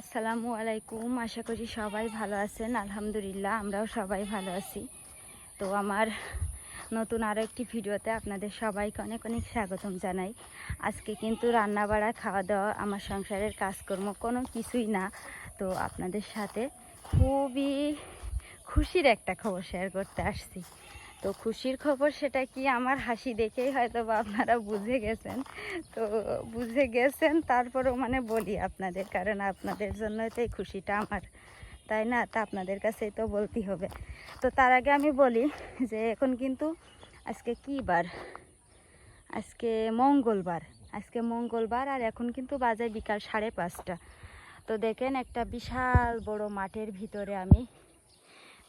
আসসালামু আলাইকুম। আশা করি সবাই ভালো আছেন। আলহামদুলিল্লাহ, আমরাও সবাই ভালো আছি। তো আমার নতুন আরও একটি ভিডিওতে আপনাদের সবাইকে অনেক অনেক স্বাগতম জানাই। আজকে কিন্তু রান্না বাড়া খাওয়া দাওয়া আমার সংসারের কাজকর্ম কোনো কিছুই না। তো আপনাদের সাথে খুবই খুশির একটা খবর শেয়ার করতে আসছি। তো খুশির খবর সেটা কি? আমার হাসি দেখেই হয়তো বা আপনারা বুঝে গেছেন। তো বুঝে গেছেন, তারপরেও মানে বলি আপনাদের, কারণ আপনাদের জন্যই তো এই খুশিটা আমার। তাই না? তা আপনাদের কাছেই তো বলতেই হবে। তো তার আগে আমি বলি যে এখন কিন্তু আজকে কী বার? আজকে মঙ্গলবার। আজকে মঙ্গলবার আর এখন কিন্তু বাজে বিকাল সাড়ে পাঁচটা। তো দেখেন একটা বিশাল বড় মাঠের ভিতরে আমি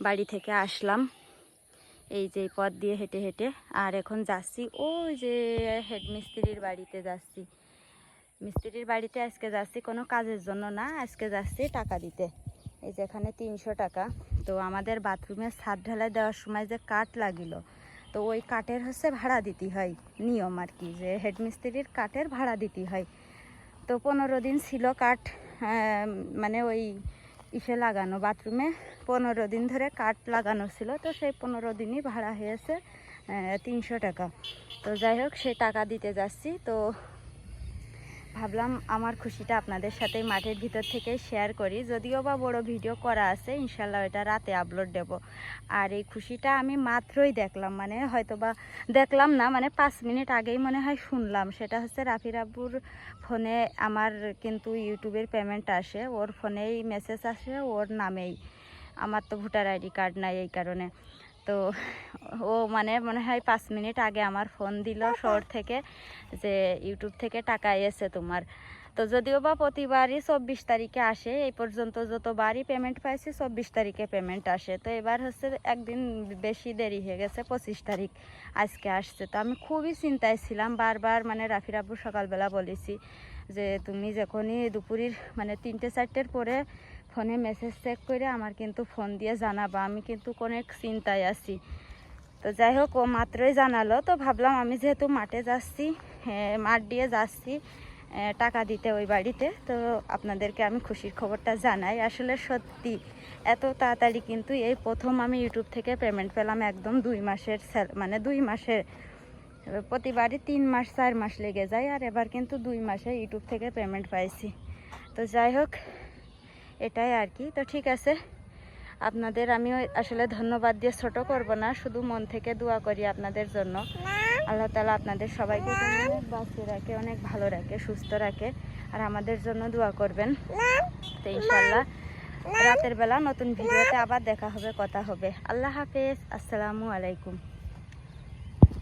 বাড়ি থেকে আসলাম। এই যে পথ দিয়ে হেঁটে হেঁটে, আর এখন যাচ্ছি ওই যে হেড মিস্ত্রির বাড়িতে যাচ্ছি। মিস্ত্রির বাড়িতে আজকে যাচ্ছি কোনো কাজের জন্য না, আজকে যাচ্ছি টাকা দিতে। এই যে এখানে তিনশো টাকা। তো আমাদের বাথরুমে ছাদ ঢালাই দেওয়ার সময় যে কাঠ লাগিল, তো ওই কাঠের হচ্ছে ভাড়া দিতে হয়, নিয়ম আর কি, যে হেড মিস্ত্রির কাঠের ভাড়া দিতে হয়। তো পনেরো দিন ছিল কাঠ মানে ওই ইসে লাগানো বাথরুমে। পনেরো দিন ধরে কাঠ লাগানো ছিল, তো সেই পনেরো দিনই ভাড়া হয়েছে তিনশো টাকা। তো যাই হোক সেই টাকা দিতে যাচ্ছি। তো ভাবলাম আমার খুশিটা আপনাদের সাথে মাঠের ভিতর থেকে শেয়ার করি। যদিও বা বড় ভিডিও করা আছে, ইনশাল্লাহ এটা রাতে আপলোড দেব। আর এই খুশিটা আমি মাত্রই দেখলাম মানে হয়তো বা দেখলাম না মানে পাঁচ মিনিট আগেই মনে হয় শুনলাম। সেটা হচ্ছে রাফির আব্বুর ফোনে আমার কিন্তু ইউটিউবের পেমেন্ট আসে, ওর ফোনেই মেসেজ আসে, ওর নামেই। আমার তো ভোটার আইডি কার্ড নাই এই কারণে। তো ও মানে মনে হয় পাঁচ মিনিট আগে আমার ফোন দিল শহর থেকে যে ইউটিউব থেকে টাকা এসে তোমার। তো যদিও বা প্রতিবারই চব্বিশ তারিখে আসে, এই পর্যন্ত যতবারই পেমেন্ট পাইছি চব্বিশ তারিখে পেমেন্ট আসে। তো এবার হচ্ছে একদিন বেশি দেরি হয়ে গেছে, পঁচিশ তারিখ আজকে আসছে। তো আমি খুবই চিন্তায় ছিলাম, বারবার মানে রাফির আব্বু সকালবেলা বলেছি যে তুমি যখনই দুপুরের মানে তিনটে চারটের পরে ফোনে মেসেজ চেক করে আমার কিন্তু ফোন দিয়ে জানাবা। আমি কিন্তু অনেক চিন্তায় আছি। তো যাই হোক, ও মাত্রই জানালো। তো ভাবলাম আমি যেহেতু মাঠে যাচ্ছি মাঠ দিয়ে যাচ্ছি টাকা দিতে ওই বাড়িতে। তো আপনাদেরকে আমি খুশির খবরটা জানাই। আসলে সত্যি এত তাড়াতাড়ি কিন্তু এই প্রথম আমি ইউটিউব থেকে পেমেন্ট পেলাম একদম দুই মাসের মানে দুই মাসের, প্রতিবারই তিন মাস, চার মাস লেগে যায়। আর এবার কিন্তু দুই মাসে ইউটিউব থেকে পেমেন্ট পাইছি। তো যাই হোক এটাই আর কি। তো ঠিক আছে আপনাদের আমি আসলে ধন্যবাদ দিয়ে ছোট করব না শুধু মন থেকে দোয়া করি আপনাদের জন্য। আল্লাহ তালা আপনাদের সবাইকে অনেক বাঁচিয়ে রাখে অনেক ভালো রাখে সুস্থ রাখে আর আমাদের জন্য দোয়া করবেন। তো ইনশাল্লাহ রাতের বেলা নতুন ভিডিওতে আবার দেখা হবে কথা হবে। আল্লাহ হাফেজ আসসালামু আলাইকুম।